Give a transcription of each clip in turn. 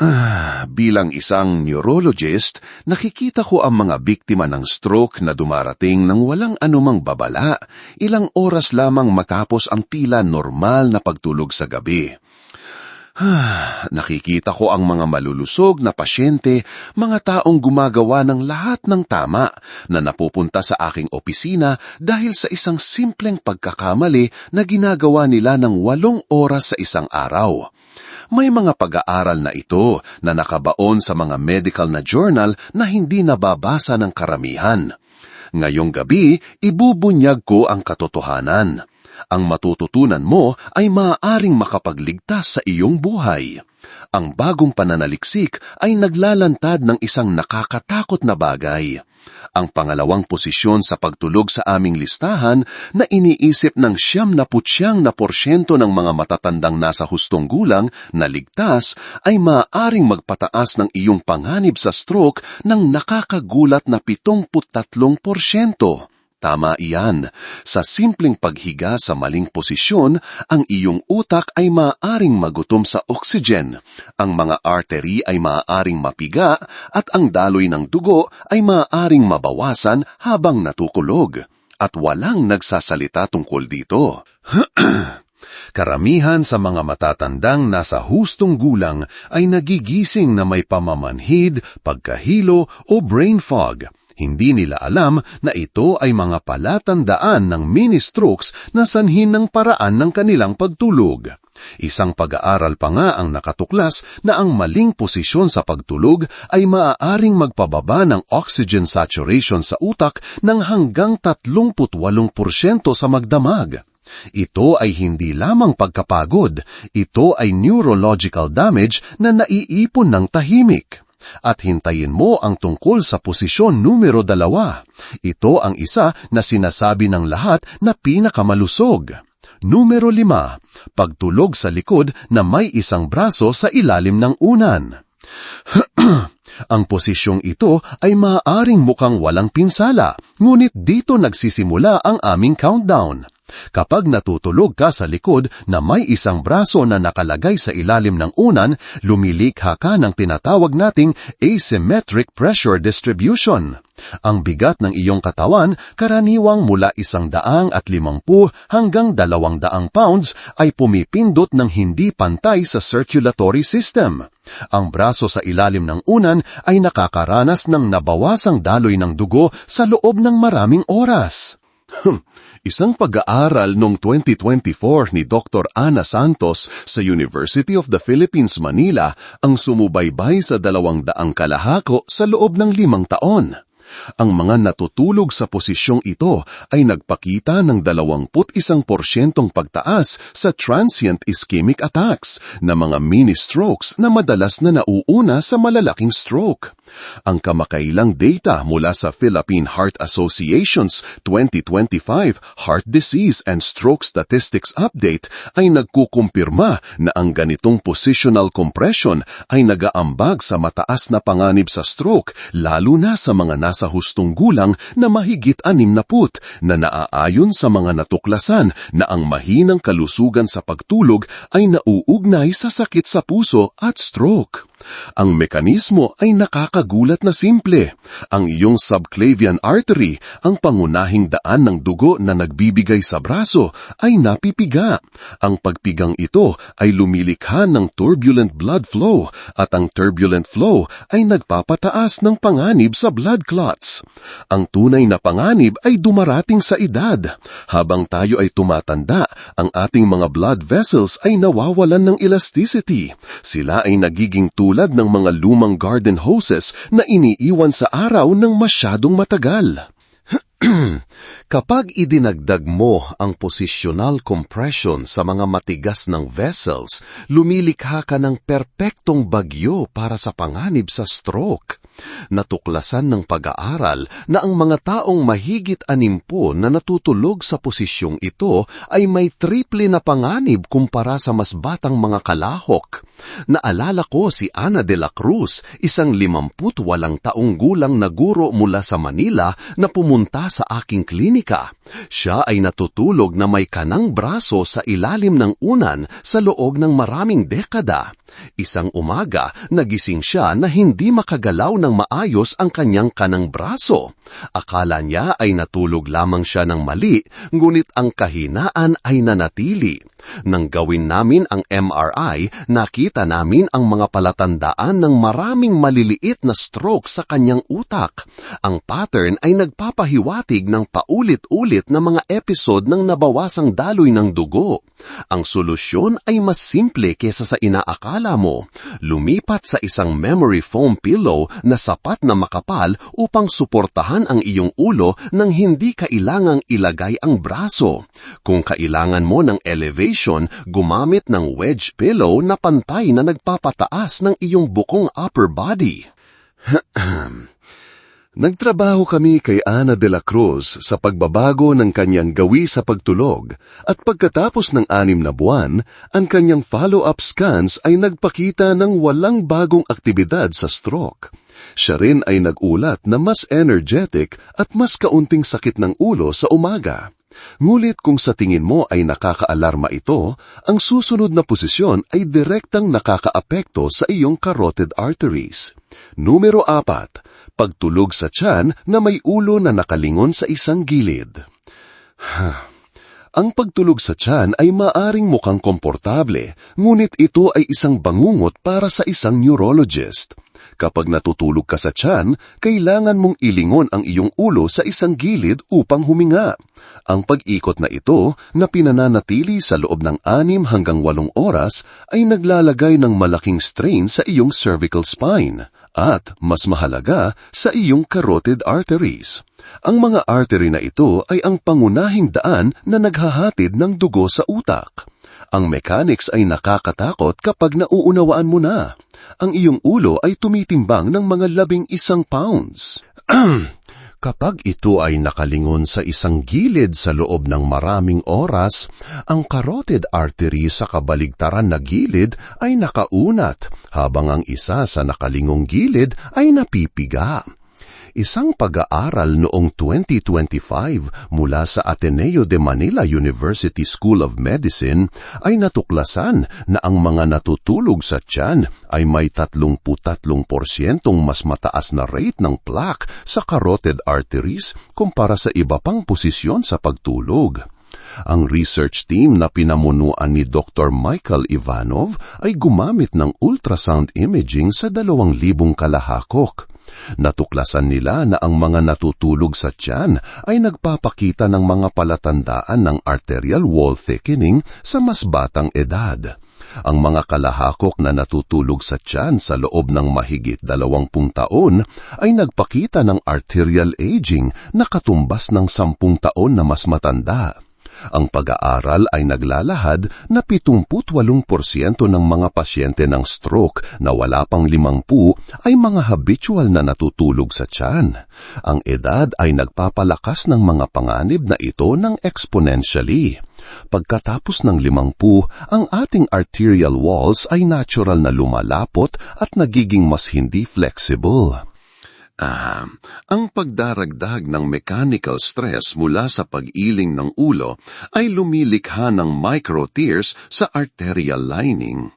Ah, bilang isang neurologist, nakikita ko ang mga biktima ng stroke na dumarating ng walang anumang babala, ilang oras lamang matapos ang tila normal na pagtulog sa gabi. Ah, nakikita ko ang mga malulusog na pasyente, mga taong gumagawa ng lahat ng tama na napupunta sa aking opisina dahil sa isang simpleng pagkakamali na ginagawa nila ng walong oras sa isang araw. May mga pag-aaral na ito na nakabaon sa mga medical na journal na hindi nababasa ng karamihan. Ngayong gabi, ibubunyag ko ang katotohanan. Ang matututunan mo ay maaaring makapagligtas sa iyong buhay. Ang bagong pananaliksik ay naglalantad ng isang nakakatakot na bagay ang pangalawang posisyon sa pagtulog sa aming listahan na iniisip ng siyam na putsyang na porsyento ng mga matatandang nasa hustong gulang na ligtas ay maaaring magpataas ng iyong panganib sa stroke ng nakakagulat na 73 porsyento. Tama iyan. Sa simpleng paghiga sa maling posisyon, ang iyong utak ay maaaring magutom sa oxygen, ang mga artery ay maaaring mapiga, at ang daloy ng dugo ay maaaring mabawasan habang natukulog. At walang nagsasalita tungkol dito. Karamihan sa mga matatandang nasa hustong gulang ay nagigising na may pamamanhid, pagkahilo o brain fog hindi nila alam na ito ay mga palatandaan ng mini-strokes na sanhin ng paraan ng kanilang pagtulog. Isang pag-aaral pa nga ang nakatuklas na ang maling posisyon sa pagtulog ay maaaring magpababa ng oxygen saturation sa utak ng hanggang 38% sa magdamag. Ito ay hindi lamang pagkapagod, ito ay neurological damage na naiipon ng tahimik at hintayin mo ang tungkol sa posisyon numero dalawa. Ito ang isa na sinasabi ng lahat na pinakamalusog. Numero lima, pagtulog sa likod na may isang braso sa ilalim ng unan. ang posisyong ito ay maaaring mukhang walang pinsala, ngunit dito nagsisimula ang aming countdown. Kapag natutulog ka sa likod na may isang braso na nakalagay sa ilalim ng unan, lumilikha ka ng tinatawag nating asymmetric pressure distribution. Ang bigat ng iyong katawan, karaniwang mula isang daang at limangpu hanggang dalawang daang pounds, ay pumipindot ng hindi pantay sa circulatory system. Ang braso sa ilalim ng unan ay nakakaranas ng nabawasang daloy ng dugo sa loob ng maraming oras. Isang pag-aaral noong 2024 ni Dr. Ana Santos sa University of the Philippines, Manila ang sumubaybay sa dalawang daang kalahako sa loob ng limang taon. Ang mga natutulog sa posisyong ito ay nagpakita ng 21% pagtaas sa transient ischemic attacks na mga mini-strokes na madalas na nauuna sa malalaking stroke. Ang kamakailang data mula sa Philippine Heart Association's 2025 Heart Disease and Stroke Statistics Update ay nagkukumpirma na ang ganitong positional compression ay nagaambag sa mataas na panganib sa stroke lalo na sa mga nasa hustong gulang na mahigit anim na put na naaayon sa mga natuklasan na ang mahinang kalusugan sa pagtulog ay nauugnay sa sakit sa puso at stroke. Ang mekanismo ay nakakagulat na simple. Ang iyong subclavian artery, ang pangunahing daan ng dugo na nagbibigay sa braso, ay napipiga. Ang pagpigang ito ay lumilikha ng turbulent blood flow at ang turbulent flow ay nagpapataas ng panganib sa blood clots. Ang tunay na panganib ay dumarating sa edad. Habang tayo ay tumatanda, ang ating mga blood vessels ay nawawalan ng elasticity. Sila ay nagiging tulad tulad ng mga lumang garden hoses na iniiwan sa araw ng masyadong matagal. Kapag idinagdag mo ang positional compression sa mga matigas ng vessels, lumilikha ka ng perpektong bagyo para sa panganib sa stroke. Natuklasan ng pag-aaral na ang mga taong mahigit animpo na natutulog sa posisyong ito ay may triple na panganib kumpara sa mas batang mga kalahok. Naalala ko si Ana de la Cruz, isang limamput walang taong gulang na guro mula sa Manila na pumunta sa aking klinika. Siya ay natutulog na may kanang braso sa ilalim ng unan sa loob ng maraming dekada. Isang umaga, nagising siya na hindi makagalaw ng maayos ang kanyang kanang braso. Akala niya ay natulog lamang siya ng mali, ngunit ang kahinaan ay nanatili. Nang gawin namin ang MRI, nakita namin ang mga palatandaan ng maraming maliliit na stroke sa kanyang utak. Ang pattern ay nagpapahiwatig ng paulit-ulit na mga episode ng nabawasang daloy ng dugo. Ang solusyon ay mas simple kesa sa inaakala mo. Lumipat sa isang memory foam pillow na sapat na makapal upang suportahan ang iyong ulo nang hindi kailangang ilagay ang braso. Kung kailangan mo ng elevation, gumamit ng wedge pillow na pantay na nagpapataas ng iyong bukong upper body. Nagtrabaho kami kay Ana de la Cruz sa pagbabago ng kanyang gawi sa pagtulog at pagkatapos ng anim na buwan, ang kanyang follow-up scans ay nagpakita ng walang bagong aktibidad sa stroke. Siya rin ay nagulat na mas energetic at mas kaunting sakit ng ulo sa umaga. Ngulit kung sa tingin mo ay nakakaalarma ito, ang susunod na posisyon ay direktang nakakaapekto sa iyong carotid arteries. Numero apat, pagtulog sa tiyan na may ulo na nakalingon sa isang gilid. Ang pagtulog sa tiyan ay maaring mukhang komportable, ngunit ito ay isang bangungot para sa isang neurologist. Kapag natutulog ka sa tiyan, kailangan mong ilingon ang iyong ulo sa isang gilid upang huminga. Ang pag-ikot na ito na pinananatili sa loob ng anim hanggang walong oras ay naglalagay ng malaking strain sa iyong cervical spine at, mas mahalaga, sa iyong carotid arteries. Ang mga artery na ito ay ang pangunahing daan na naghahatid ng dugo sa utak. Ang mechanics ay nakakatakot kapag nauunawaan mo na. Ang iyong ulo ay tumitimbang ng mga labing isang pounds. Kapag ito ay nakalingon sa isang gilid sa loob ng maraming oras, ang carotid artery sa kabaligtaran na gilid ay nakaunat, habang ang isa sa nakalingong gilid ay napipiga. Isang pag-aaral noong 2025 mula sa Ateneo de Manila University School of Medicine ay natuklasan na ang mga natutulog sa tiyan ay may 33% mas mataas na rate ng plaque sa carotid arteries kumpara sa iba pang posisyon sa pagtulog. Ang research team na pinamunuan ni Dr. Michael Ivanov ay gumamit ng ultrasound imaging sa dalawang libong kalahakok. Natuklasan nila na ang mga natutulog sa tiyan ay nagpapakita ng mga palatandaan ng arterial wall thickening sa mas batang edad. Ang mga kalahakok na natutulog sa tiyan sa loob ng mahigit dalawampung taon ay nagpakita ng arterial aging na katumbas ng sampung taon na mas matanda. Ang pag-aaral ay naglalahad na 78% ng mga pasyente ng stroke na wala pang 50 ay mga habitual na natutulog sa tiyan. Ang edad ay nagpapalakas ng mga panganib na ito ng exponentially. Pagkatapos ng limangpu, ang ating arterial walls ay natural na lumalapot at nagiging mas hindi flexible. Ah, ang pagdaragdag ng mechanical stress mula sa pag-iling ng ulo ay lumilikha ng micro-tears sa arterial lining.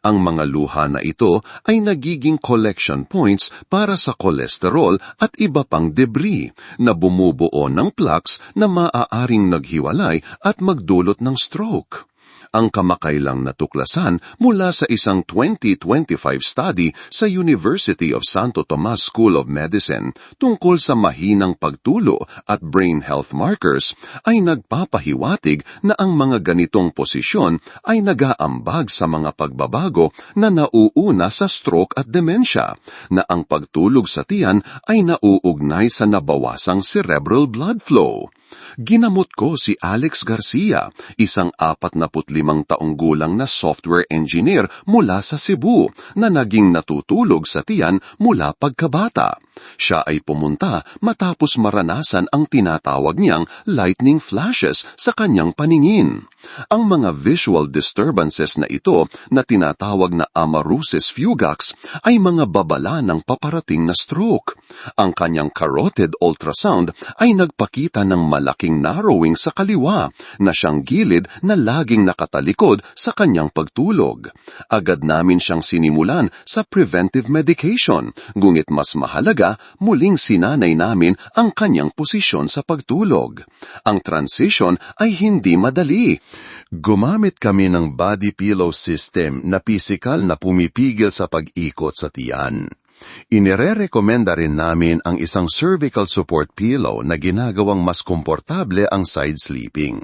Ang mga luha na ito ay nagiging collection points para sa kolesterol at iba pang debris na bumubuo ng plaques na maaaring naghiwalay at magdulot ng stroke ang kamakailang natuklasan mula sa isang 2025 study sa University of Santo Tomas School of Medicine tungkol sa mahinang pagtulo at brain health markers ay nagpapahiwatig na ang mga ganitong posisyon ay nagaambag sa mga pagbabago na nauuna sa stroke at demensya, na ang pagtulog sa tiyan ay nauugnay sa nabawasang cerebral blood flow. Ginamot ko si Alex Garcia, isang 45 taong gulang na software engineer mula sa Cebu na naging natutulog sa tiyan mula pagkabata. Siya ay pumunta matapos maranasan ang tinatawag niyang lightning flashes sa kanyang paningin. Ang mga visual disturbances na ito na tinatawag na amarusis fugax ay mga babala ng paparating na stroke. Ang kanyang carotid ultrasound ay nagpakita ng malaking narrowing sa kaliwa na siyang gilid na laging nakatalikod sa kanyang pagtulog. Agad namin siyang sinimulan sa preventive medication, ngunit mas mahalaga, muling sinanay namin ang kanyang posisyon sa pagtulog. Ang transition ay hindi madali. Gumamit kami ng body pillow system na pisikal na pumipigil sa pag-ikot sa tiyan. Inirerekomenda rin namin ang isang cervical support pillow na ginagawang mas komportable ang side sleeping.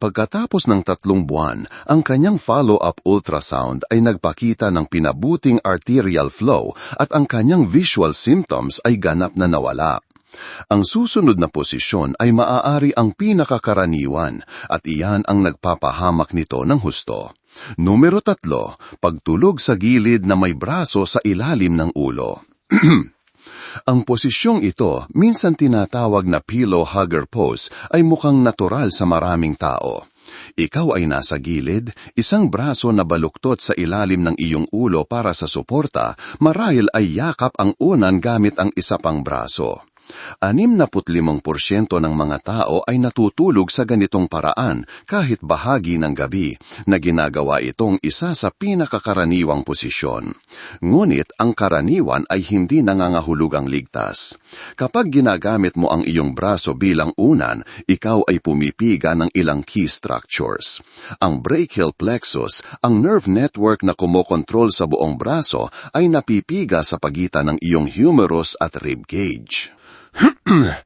Pagkatapos ng tatlong buwan, ang kanyang follow-up ultrasound ay nagpakita ng pinabuting arterial flow at ang kanyang visual symptoms ay ganap na nawala. Ang susunod na posisyon ay maaari ang pinakakaraniwan at iyan ang nagpapahamak nito ng husto. Numero tatlo, pagtulog sa gilid na may braso sa ilalim ng ulo. Ang posisyong ito, minsan tinatawag na pillow hugger pose, ay mukhang natural sa maraming tao. Ikaw ay nasa gilid, isang braso na baluktot sa ilalim ng iyong ulo para sa suporta, marahil ay yakap ang unan gamit ang isa pang braso. 65% ng mga tao ay natutulog sa ganitong paraan kahit bahagi ng gabi na ginagawa itong isa sa pinakakaraniwang posisyon. Ngunit ang karaniwan ay hindi nangangahulugang ligtas. Kapag ginagamit mo ang iyong braso bilang unan, ikaw ay pumipiga ng ilang key structures. Ang brachial plexus, ang nerve network na kumokontrol sa buong braso, ay napipiga sa pagitan ng iyong humerus at rib cage.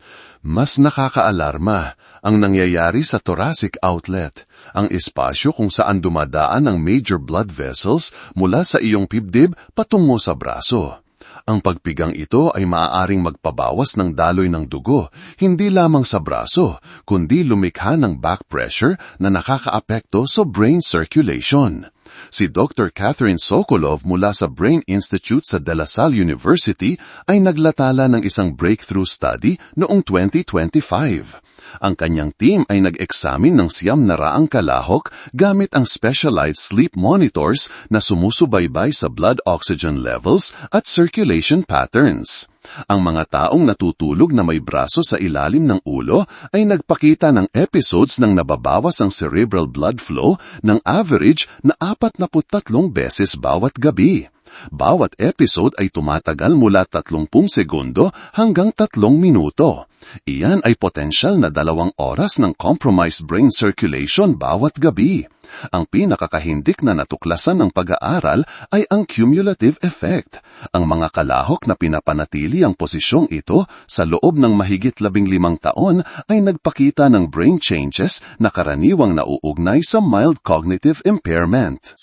Mas nakakaalarma ang nangyayari sa thoracic outlet, ang espasyo kung saan dumadaan ang major blood vessels mula sa iyong pibdib patungo sa braso. Ang pagpigang ito ay maaaring magpabawas ng daloy ng dugo, hindi lamang sa braso, kundi lumikha ng back pressure na nakakaapekto sa brain circulation. Si Dr. Catherine Sokolov mula sa Brain Institute sa De La Salle University ay naglatala ng isang breakthrough study noong 2025. Ang kanyang team ay nag-examine ng siyam na raang kalahok gamit ang specialized sleep monitors na sumusubaybay sa blood oxygen levels at circulation patterns. Ang mga taong natutulog na may braso sa ilalim ng ulo ay nagpakita ng episodes ng nababawas ang cerebral blood flow ng average na 43 beses bawat gabi. Bawat episode ay tumatagal mula 30 segundo hanggang 3 minuto. Iyan ay potensyal na dalawang oras ng compromised brain circulation bawat gabi. Ang pinakakahindik na natuklasan ng pag-aaral ay ang cumulative effect. Ang mga kalahok na pinapanatili ang posisyong ito sa loob ng mahigit labing limang taon ay nagpakita ng brain changes na karaniwang nauugnay sa mild cognitive impairment.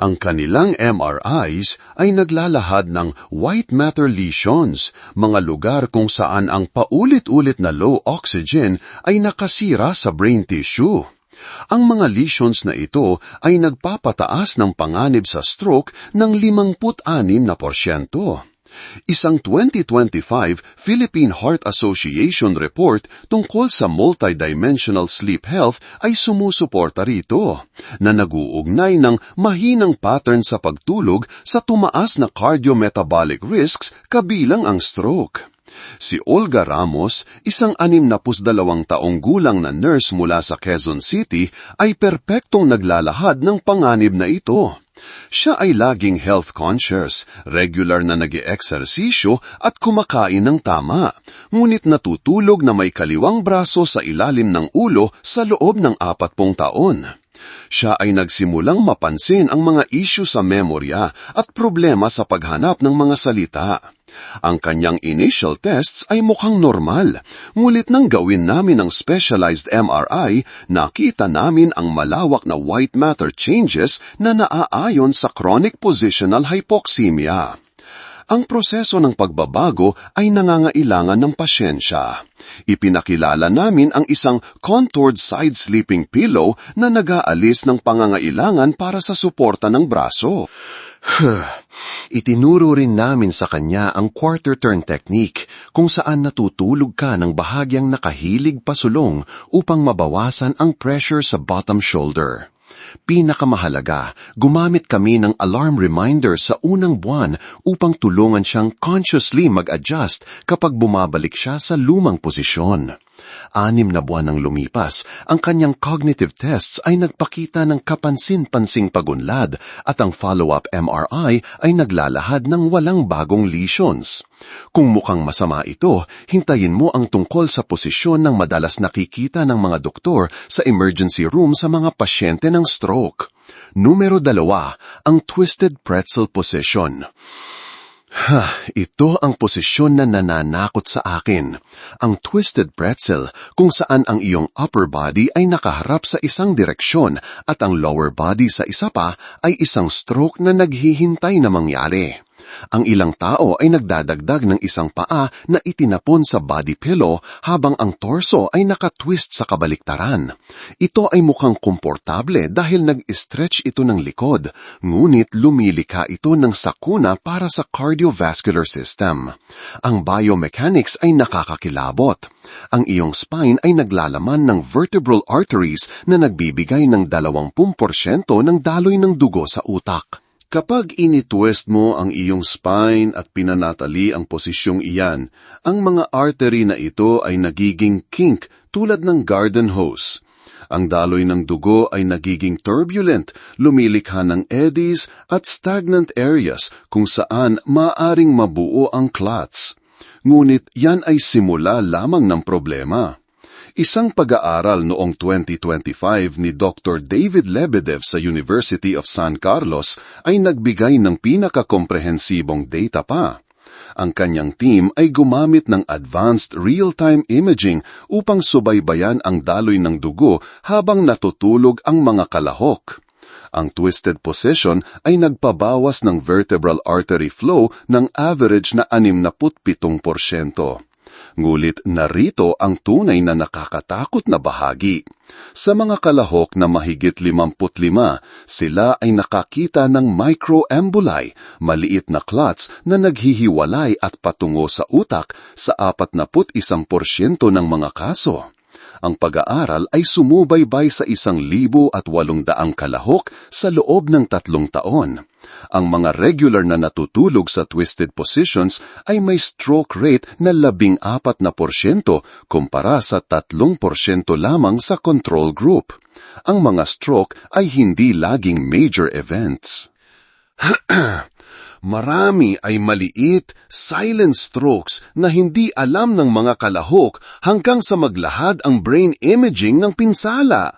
Ang kanilang MRIs ay naglalahad ng white matter lesions, mga lugar kung saan ang paulit-ulit na low oxygen ay nakasira sa brain tissue. Ang mga lesions na ito ay nagpapataas ng panganib sa stroke ng 56 na porsyento. Isang 2025 Philippine Heart Association report tungkol sa multidimensional sleep health ay sumusuporta rito na naguugnay ng mahinang pattern sa pagtulog sa tumaas na cardiometabolic risks kabilang ang stroke. Si Olga Ramos, isang anim na pusdalawang taong gulang na nurse mula sa Quezon City, ay perpektong naglalahad ng panganib na ito. Siya ay laging health conscious, regular na nag eksersisyo at kumakain ng tama, ngunit natutulog na may kaliwang braso sa ilalim ng ulo sa loob ng apat pong taon. Siya ay nagsimulang mapansin ang mga isyu sa memorya at problema sa paghanap ng mga salita. Ang kanyang initial tests ay mukhang normal, ngulit nang gawin namin ang specialized MRI, nakita namin ang malawak na white matter changes na naaayon sa chronic positional hypoxemia. Ang proseso ng pagbabago ay nangangailangan ng pasyensya. Ipinakilala namin ang isang contoured side sleeping pillow na nag-aalis ng pangangailangan para sa suporta ng braso. Itinuro rin namin sa kanya ang quarter turn technique kung saan natutulog ka ng bahagyang nakahilig pasulong upang mabawasan ang pressure sa bottom shoulder. Pinakamahalaga, gumamit kami ng alarm reminder sa unang buwan upang tulungan siyang consciously mag-adjust kapag bumabalik siya sa lumang posisyon. Anim na buwan nang lumipas, ang kanyang cognitive tests ay nagpakita ng kapansin-pansing pagunlad at ang follow-up MRI ay naglalahad ng walang bagong lesions. Kung mukhang masama ito, hintayin mo ang tungkol sa posisyon ng madalas nakikita ng mga doktor sa emergency room sa mga pasyente ng stroke. Numero dalawa, ang twisted pretzel position. Ha, ito ang posisyon na nananakot sa akin. Ang twisted pretzel kung saan ang iyong upper body ay nakaharap sa isang direksyon at ang lower body sa isa pa ay isang stroke na naghihintay na mangyari. Ang ilang tao ay nagdadagdag ng isang paa na itinapon sa body pillow habang ang torso ay nakatwist sa kabaliktaran. Ito ay mukhang komportable dahil nag-stretch ito ng likod, ngunit lumilikha ito ng sakuna para sa cardiovascular system. Ang biomechanics ay nakakakilabot. Ang iyong spine ay naglalaman ng vertebral arteries na nagbibigay ng 20% ng daloy ng dugo sa utak. Kapag initwist mo ang iyong spine at pinanatali ang posisyong iyan, ang mga artery na ito ay nagiging kink tulad ng garden hose. Ang daloy ng dugo ay nagiging turbulent, lumilikha ng eddies at stagnant areas kung saan maaring mabuo ang clots. Ngunit yan ay simula lamang ng problema. Isang pag-aaral noong 2025 ni Dr. David Lebedev sa University of San Carlos ay nagbigay ng pinakakomprehensibong data pa. Ang kanyang team ay gumamit ng advanced real-time imaging upang subaybayan ang daloy ng dugo habang natutulog ang mga kalahok. Ang twisted position ay nagpabawas ng vertebral artery flow ng average na 67%. Ngulit narito ang tunay na nakakatakot na bahagi. Sa mga kalahok na mahigit 55, sila ay nakakita ng microemboli, maliit na clots na naghihiwalay at patungo sa utak sa 41% ng mga kaso. Ang pag-aaral ay sumubaybay sa isang libo at walong daang kalahok sa loob ng tatlong taon. Ang mga regular na natutulog sa twisted positions ay may stroke rate na labing apat na porsyento kumpara sa tatlong porsyento lamang sa control group. Ang mga stroke ay hindi laging major events. Marami ay maliit, silent strokes na hindi alam ng mga kalahok hanggang sa maglahad ang brain imaging ng pinsala.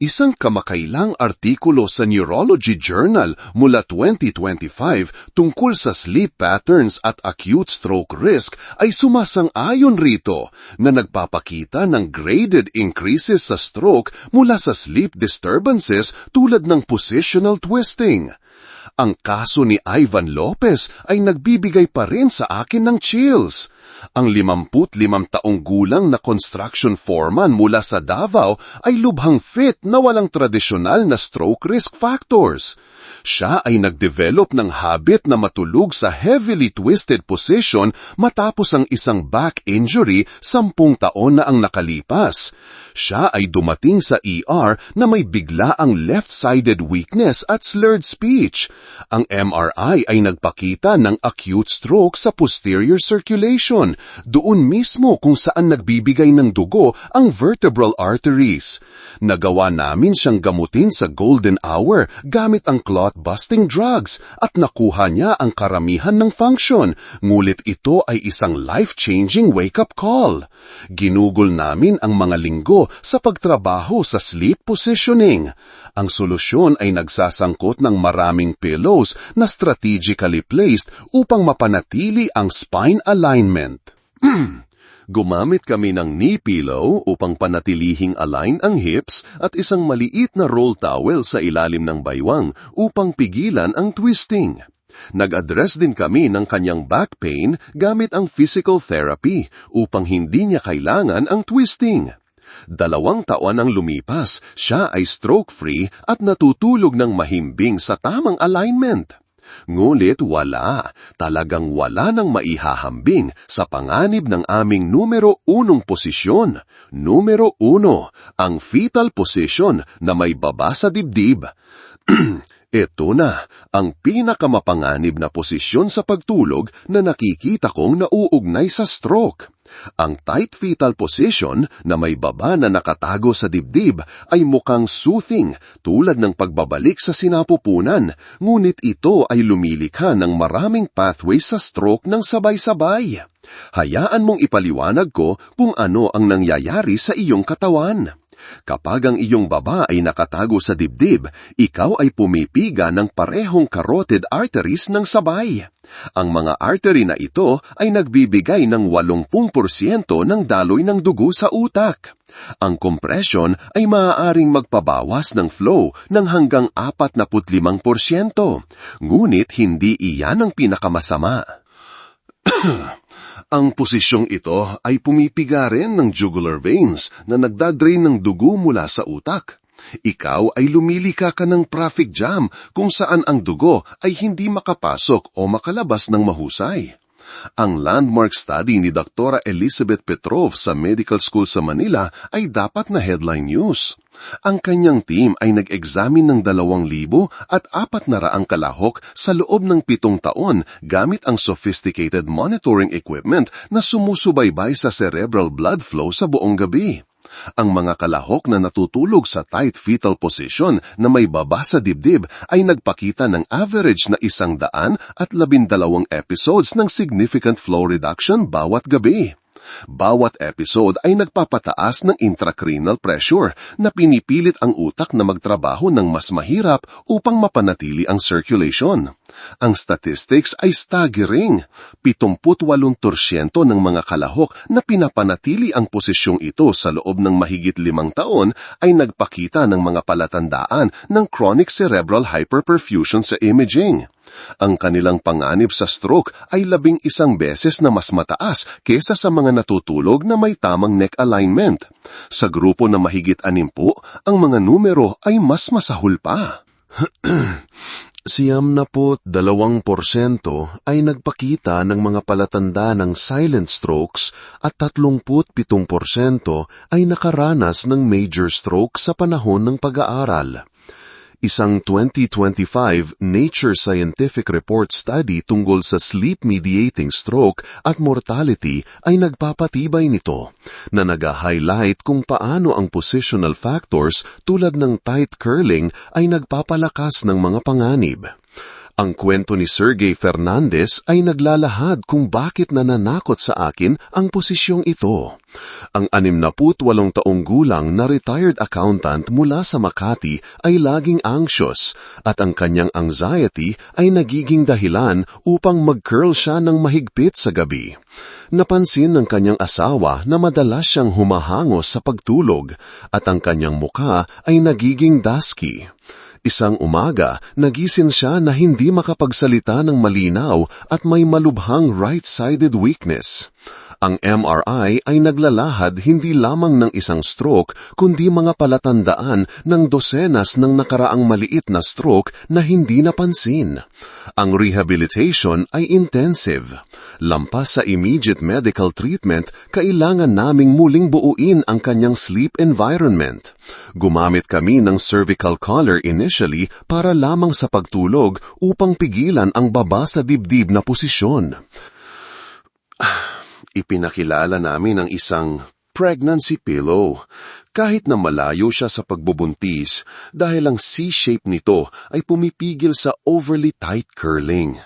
Isang kamakailang artikulo sa Neurology Journal mula 2025 tungkol sa sleep patterns at acute stroke risk ay sumasang-ayon rito na nagpapakita ng graded increases sa stroke mula sa sleep disturbances tulad ng positional twisting. Ang kaso ni Ivan Lopez ay nagbibigay pa rin sa akin ng chills. Ang 55 taong gulang na construction foreman mula sa Davao ay lubhang fit na walang tradisyonal na stroke risk factors. Siya ay nagdevelop ng habit na matulog sa heavily twisted position matapos ang isang back injury sampung taon na ang nakalipas. Siya ay dumating sa ER na may bigla ang left-sided weakness at slurred speech. Ang MRI ay nagpakita ng acute stroke sa posterior circulation, doon mismo kung saan nagbibigay ng dugo ang vertebral arteries. Nagawa namin siyang gamutin sa golden hour gamit ang clot-busting drugs at nakuha niya ang karamihan ng function, ngulit ito ay isang life-changing wake-up call. Ginugol namin ang mga linggo sa pagtrabaho sa sleep positioning. Ang solusyon ay nagsasangkot ng maraming pillows na strategically placed upang mapanatili ang spine alignment. Gumamit kami ng knee pillow upang panatilihing align ang hips at isang maliit na roll towel sa ilalim ng baywang upang pigilan ang twisting. Nag-address din kami ng kanyang back pain gamit ang physical therapy upang hindi niya kailangan ang twisting. Dalawang taon ang lumipas, siya ay stroke-free at natutulog ng mahimbing sa tamang alignment. Ngulit wala, talagang wala nang maihahambing sa panganib ng aming numero unong posisyon. Numero uno, ang fetal position na may baba sa dibdib. Ito na, ang pinakamapanganib na posisyon sa pagtulog na nakikita kong nauugnay sa stroke. Ang tight fetal position na may baba na nakatago sa dibdib ay mukhang soothing tulad ng pagbabalik sa sinapupunan, ngunit ito ay lumilikha ng maraming pathways sa stroke ng sabay-sabay. Hayaan mong ipaliwanag ko kung ano ang nangyayari sa iyong katawan. Kapag ang iyong baba ay nakatago sa dibdib, ikaw ay pumipiga ng parehong carotid arteries ng sabay. Ang mga artery na ito ay nagbibigay ng 80% ng daloy ng dugo sa utak. Ang compression ay maaaring magpabawas ng flow ng hanggang 45%. Ngunit hindi iyan ang pinakamasama. Ang posisyong ito ay pumipiga rin ng jugular veins na nagdadrain ng dugo mula sa utak. Ikaw ay lumilika ka ng traffic jam kung saan ang dugo ay hindi makapasok o makalabas ng mahusay. Ang landmark study ni Dr. Elizabeth Petrov sa Medical School sa Manila ay dapat na headline news. Ang kanyang team ay nag-examine ng dalawang libo at apat na raang kalahok sa loob ng pitong taon gamit ang sophisticated monitoring equipment na sumusubaybay sa cerebral blood flow sa buong gabi. Ang mga kalahok na natutulog sa tight fetal position na may baba sa dibdib ay nagpakita ng average na isang daan at labindalawang episodes ng significant flow reduction bawat gabi. Bawat episode ay nagpapataas ng intracranial pressure na pinipilit ang utak na magtrabaho ng mas mahirap upang mapanatili ang circulation. Ang statistics ay staggering. 78% ng mga kalahok na pinapanatili ang posisyong ito sa loob ng mahigit limang taon ay nagpakita ng mga palatandaan ng chronic cerebral hyperperfusion sa imaging. Ang kanilang panganib sa stroke ay labing isang beses na mas mataas kesa sa mga natutulog na may tamang neck alignment. Sa grupo na mahigit animpo, ang mga numero ay mas masahol pa. Siyam na po dalawang porsyento ay nagpakita ng mga palatanda ng silent strokes at tatlongput pitong porsyento ay nakaranas ng major stroke sa panahon ng pag-aaral. Isang 2025 Nature Scientific Report study tungkol sa sleep-mediating stroke at mortality ay nagpapatibay nito na nag-highlight kung paano ang positional factors tulad ng tight curling ay nagpapalakas ng mga panganib. Ang kwento ni Sergey Fernandez ay naglalahad kung bakit nananakot sa akin ang posisyong ito. Ang 68 taong gulang na retired accountant mula sa Makati ay laging anxious at ang kanyang anxiety ay nagiging dahilan upang mag-curl siya ng mahigpit sa gabi. Napansin ng kanyang asawa na madalas siyang humahangos sa pagtulog at ang kanyang muka ay nagiging dusky. Isang umaga, nagisin siya na hindi makapagsalita ng malinaw at may malubhang right-sided weakness. Ang MRI ay naglalahad hindi lamang ng isang stroke kundi mga palatandaan ng dosenas ng nakaraang maliit na stroke na hindi napansin. Ang rehabilitation ay intensive. Lampas sa immediate medical treatment, kailangan naming muling buuin ang kanyang sleep environment. Gumamit kami ng cervical collar initially para lamang sa pagtulog upang pigilan ang baba sa dibdib na posisyon ipinakilala namin ang isang pregnancy pillow. Kahit na malayo siya sa pagbubuntis dahil ang C-shape nito ay pumipigil sa overly tight curling.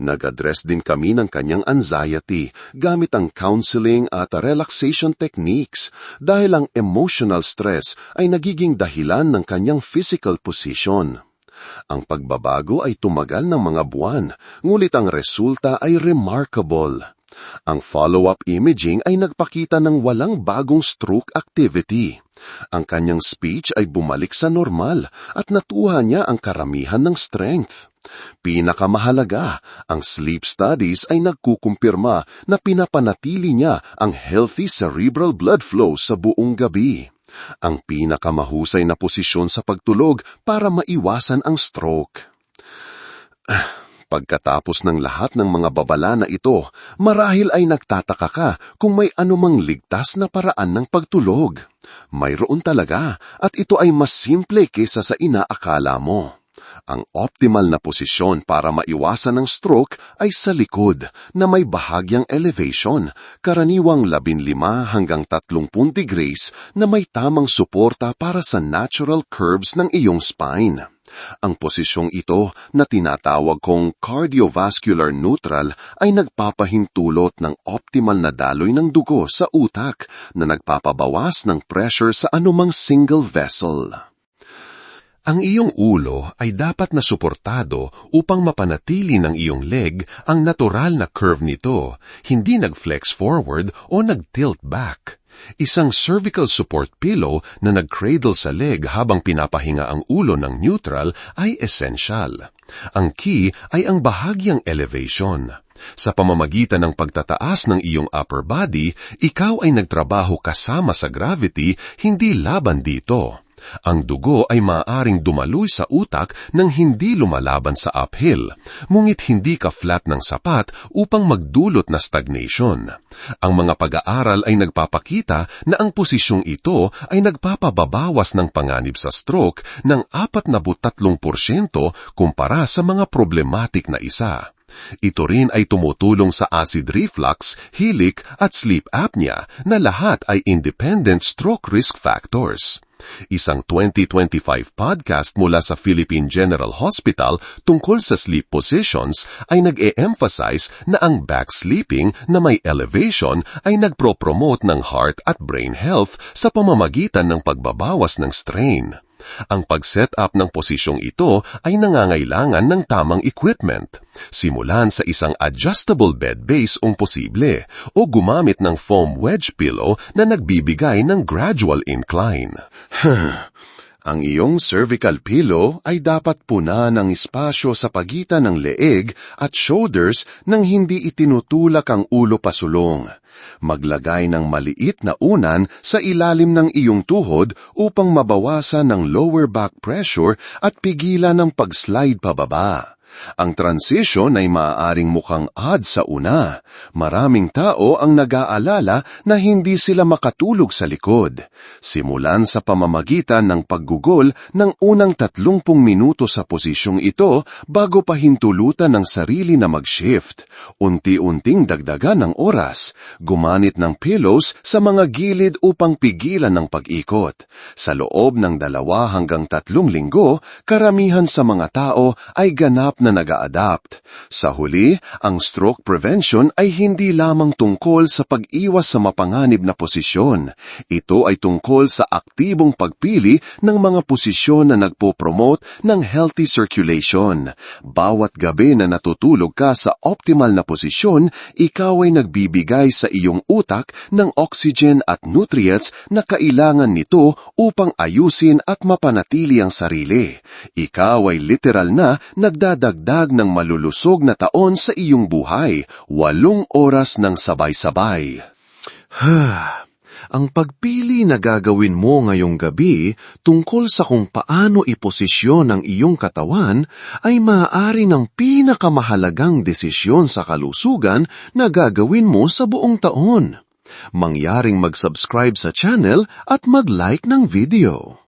Nag-address din kami ng kanyang anxiety gamit ang counseling at relaxation techniques dahil ang emotional stress ay nagiging dahilan ng kanyang physical position. Ang pagbabago ay tumagal ng mga buwan, ngulit ang resulta ay remarkable. Ang follow-up imaging ay nagpakita ng walang bagong stroke activity. Ang kanyang speech ay bumalik sa normal at natuha niya ang karamihan ng strength. Pinakamahalaga, ang sleep studies ay nagkukumpirma na pinapanatili niya ang healthy cerebral blood flow sa buong gabi. Ang pinakamahusay na posisyon sa pagtulog para maiwasan ang stroke. Pagkatapos ng lahat ng mga babala na ito, marahil ay nagtataka ka kung may anumang ligtas na paraan ng pagtulog. Mayroon talaga at ito ay mas simple kesa sa inaakala mo. Ang optimal na posisyon para maiwasan ng stroke ay sa likod na may bahagyang elevation, karaniwang 15 hanggang 30 degrees na may tamang suporta para sa natural curves ng iyong spine. Ang posisyong ito na tinatawag kong cardiovascular neutral ay nagpapahintulot ng optimal na daloy ng dugo sa utak na nagpapabawas ng pressure sa anumang single vessel. Ang iyong ulo ay dapat na suportado upang mapanatili ng iyong leg ang natural na curve nito, hindi nag-flex forward o nag-tilt back. Isang cervical support pillow na nag-cradle sa leg habang pinapahinga ang ulo ng neutral ay essential. Ang key ay ang bahagyang elevation. Sa pamamagitan ng pagtataas ng iyong upper body, ikaw ay nagtrabaho kasama sa gravity, hindi laban dito. Ang dugo ay maaaring dumaloy sa utak nang hindi lumalaban sa uphill, ngunit hindi ka flat ng sapat upang magdulot na stagnation. Ang mga pag-aaral ay nagpapakita na ang posisyong ito ay nagpapababawas ng panganib sa stroke ng 43% kumpara sa mga problematic na isa. Ito rin ay tumutulong sa acid reflux, hilic at sleep apnea na lahat ay independent stroke risk factors. Isang 2025 podcast mula sa Philippine General Hospital tungkol sa sleep positions ay nag-e-emphasize na ang back sleeping na may elevation ay nagpro-promote ng heart at brain health sa pamamagitan ng pagbabawas ng strain. Ang pag-set up ng posisyong ito ay nangangailangan ng tamang equipment. Simulan sa isang adjustable bed base kung posible o gumamit ng foam wedge pillow na nagbibigay ng gradual incline. Ang iyong cervical pillow ay dapat puna ng espasyo sa pagitan ng leeg at shoulders nang hindi itinutulak ang ulo pasulong. Maglagay ng maliit na unan sa ilalim ng iyong tuhod upang mabawasan ng lower back pressure at pigilan ng pag-slide pababa. Ang transition ay maaaring mukhang odd sa una. Maraming tao ang nag-aalala na hindi sila makatulog sa likod. Simulan sa pamamagitan ng paggugol ng unang 30 minuto sa posisyong ito bago pa hintulutan ng sarili na mag-shift. Unti-unting dagdagan ng oras. Gumanit ng pillows sa mga gilid upang pigilan ng pag-ikot. Sa loob ng dalawa hanggang tatlong linggo, karamihan sa mga tao ay ganap na nag-a-adapt. Sa huli, ang stroke prevention ay hindi lamang tungkol sa pag-iwas sa mapanganib na posisyon. Ito ay tungkol sa aktibong pagpili ng mga posisyon na nagpo-promote ng healthy circulation. Bawat gabi na natutulog ka sa optimal na posisyon, ikaw ay nagbibigay sa iyong utak ng oxygen at nutrients na kailangan nito upang ayusin at mapanatili ang sarili. Ikaw ay literal na nagdadagdag ng malulusog na taon sa iyong buhay, walong oras ng sabay-sabay. Ang pagpili na gagawin mo ngayong gabi tungkol sa kung paano iposisyon ang iyong katawan ay maaari ng pinakamahalagang desisyon sa kalusugan na gagawin mo sa buong taon. Mangyaring mag-subscribe sa channel at mag-like ng video.